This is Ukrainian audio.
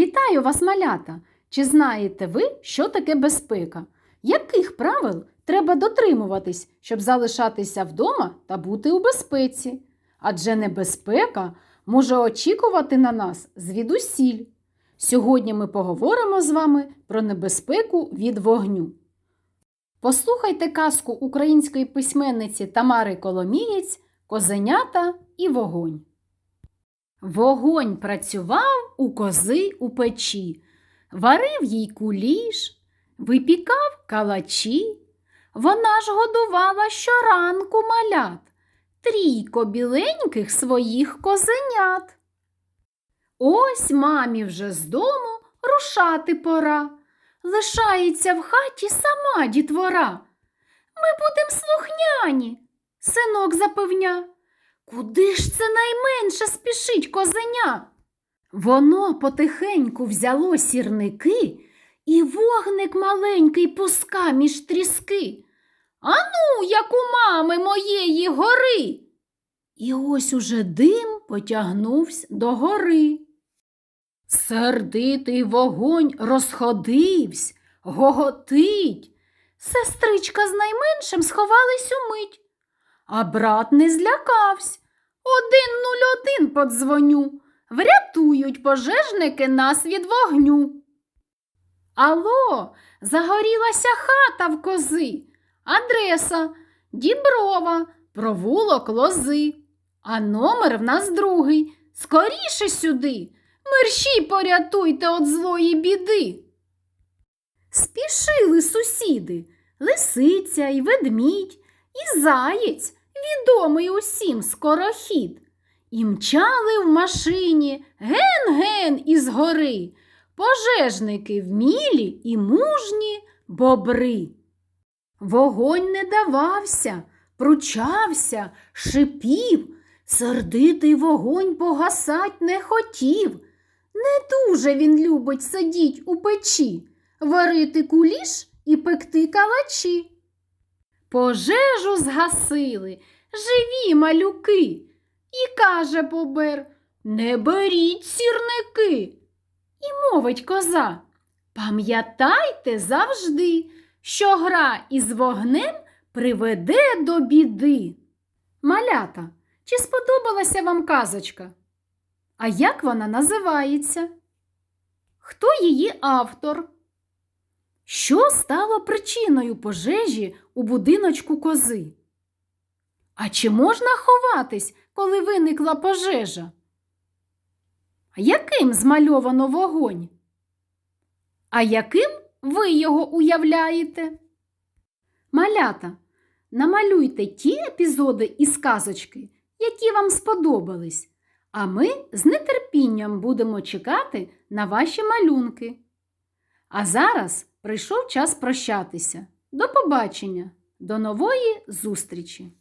Вітаю вас, малята! Чи знаєте ви, що таке безпека? Яких правил треба дотримуватись, щоб залишатися вдома та бути у безпеці? Адже небезпека може очікувати на нас звідусіль. Сьогодні ми поговоримо з вами про небезпеку від вогню. Послухайте казку української письменниці Тамари Коломієць Козенята і вогонь. Вогонь працював у кози у печі, варив їй куліш, випікав калачі. Вона ж годувала щоранку малят, трійко біленьких своїх козенят. Ось мамі вже з дому рушати пора. Лишається в хаті сама дітвора. Ми будем слухняні, синок запевня. Куди ж це найменше спішить козеня? Воно потихеньку взяло сірники, і вогник маленький пуска між тріски. Ану, як у мами моєї гори. І ось уже дим потягнувся до гори. Сердитий вогонь розходивсь, гоготить. Сестричка з найменшим сховались у мить, а брат не злякавсь. 101 подзвоню. Врятують пожежники нас від вогню. Ало, загорілася хата в кози. Адреса Діброва, провулок лози. А номер в нас другий. Скоріше сюди. Мерщій порятуйте от злої біди. Спішили сусіди лисиця і ведмідь, і заєць, відомий усім скорохід. І мчали в машині ген-ген із гори, пожежники вмілі і мужні бобри. Вогонь не давався, пручався, шипів, сердитий вогонь погасать не хотів. Не дуже він любить сидіть у печі, варити куліш і пекти калачі. Пожежу згасили, живі малюки, і каже бобер Не беріть сірники. І мовить коза Пам'ятайте завжди, що гра із вогнем приведе до біди. Малята, чи сподобалася вам казочка? А як вона називається? Хто її автор? Що стало причиною пожежі у будиночку кози? А чи можна ховатись, коли виникла пожежа? А яким змальовано вогонь? А яким ви його уявляєте? Малята, намалюйте ті епізоди із казочки, які вам сподобались, а ми з нетерпінням будемо чекати на ваші малюнки. А зараз прийшов час прощатися. До побачення, до нової зустрічі!